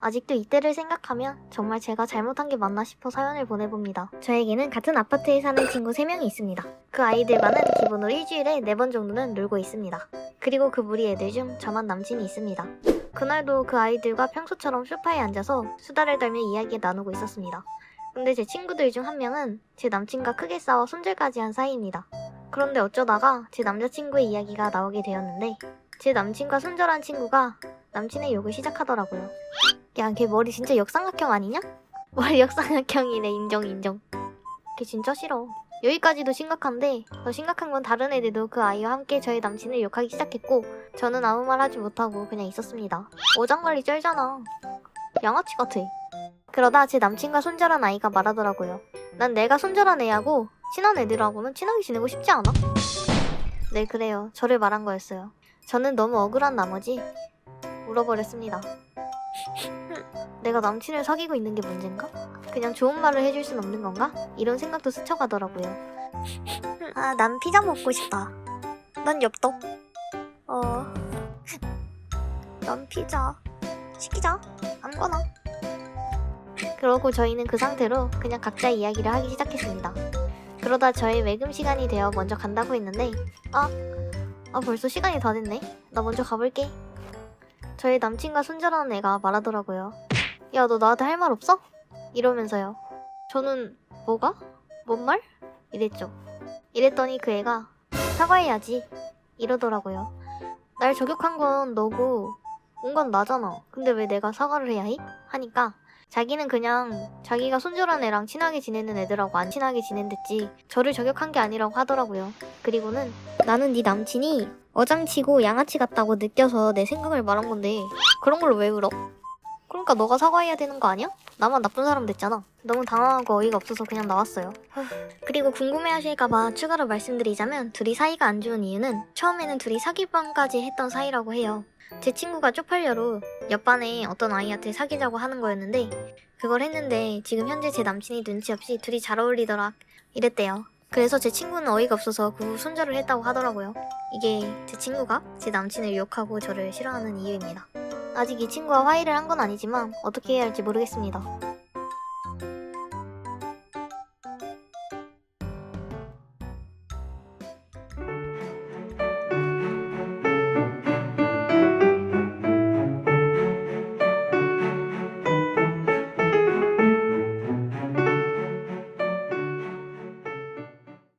아직도 이때를 생각하면 정말 제가 잘못한 게 맞나 싶어 사연을 보내봅니다. 저에게는 같은 아파트에 사는 친구 3명이 있습니다. 그 아이들과는 기본으로 일주일에 4번 정도는 놀고 있습니다. 그리고 그 무리 애들 중 저만 남친이 있습니다. 그날도 그 아이들과 평소처럼 소파에 앉아서 수다를 떨며 이야기 나누고 있었습니다. 근데 제 친구들 중 한 명은 제 남친과 크게 싸워 손절까지 한 사이입니다. 그런데 어쩌다가 제 남자친구의 이야기가 나오게 되었는데 제 남친과 손절한 친구가 남친의 욕을 시작하더라고요. 야, 걔 머리 진짜 역삼각형 아니냐? 머리 역삼각형이네, 인정, 인정. 걔 진짜 싫어. 여기까지도 심각한데, 더 심각한 건 다른 애들도 그 아이와 함께 저희 남친을 욕하기 시작했고, 저는 아무 말 하지 못하고 그냥 있었습니다. 어장관리 쩔잖아. 양아치 같아. 그러다 제 남친과 손절한 아이가 말하더라고요. 난 내가 손절한 애하고, 친한 애들하고는 친하게 지내고 싶지 않아? 네, 그래요. 저를 말한 거였어요. 저는 너무 억울한 나머지, 울어버렸습니다. 내가 남친을 사귀고 있는 게 문제인가? 그냥 좋은 말을 해줄 순 없는 건가? 이런 생각도 스쳐가더라고요. 아, 난 피자 먹고 싶다. 난 엽떡. 어. 난 피자. 시키자. 아무거나. 그러고 저희는 그 상태로 그냥 각자 이야기를 하기 시작했습니다. 그러다 저의 외금 시간이 되어 먼저 간다고 했는데, 아, 아 벌써 시간이 다 됐네. 나 먼저 가볼게. 저희 남친과 손절하는 애가 말하더라고요. 야, 너 나한테 할 말 없어? 이러면서요. 저는 뭐가? 뭔 말? 이랬죠. 이랬더니 그 애가 사과해야지. 이러더라고요. 날 저격한 건 너고 온 건 나잖아. 근데 왜 내가 사과를 해야 해? 하니까 자기는 그냥 자기가 손절한 애랑 친하게 지내는 애들하고 안 친하게 지낸댔지 저를 저격한 게 아니라고 하더라고요. 그리고는 나는 네 남친이 어장치고 양아치 같다고 느껴서 내 생각을 말한 건데 그런 걸로 왜 울어? 그러니까 너가 사과해야 되는 거 아니야? 나만 나쁜 사람 됐잖아. 너무 당황하고 어이가 없어서 그냥 나왔어요. 하, 그리고 궁금해하실까봐 추가로 말씀드리자면 둘이 사이가 안 좋은 이유는 처음에는 둘이 사귀방까지 했던 사이라고 해요. 제 친구가 쪽팔려로 옆반에 어떤 아이한테 사귀자고 하는 거였는데 그걸 했는데 지금 현재 제 남친이 눈치 없이 둘이 잘 어울리더라 이랬대요. 그래서 제 친구는 어이가 없어서 그 후 손절을 했다고 하더라고요. 이게 제 친구가 제 남친을 욕하고 저를 싫어하는 이유입니다. 아직 이 친구와 화해를 한 건 아니지만 어떻게 해야 할지 모르겠습니다.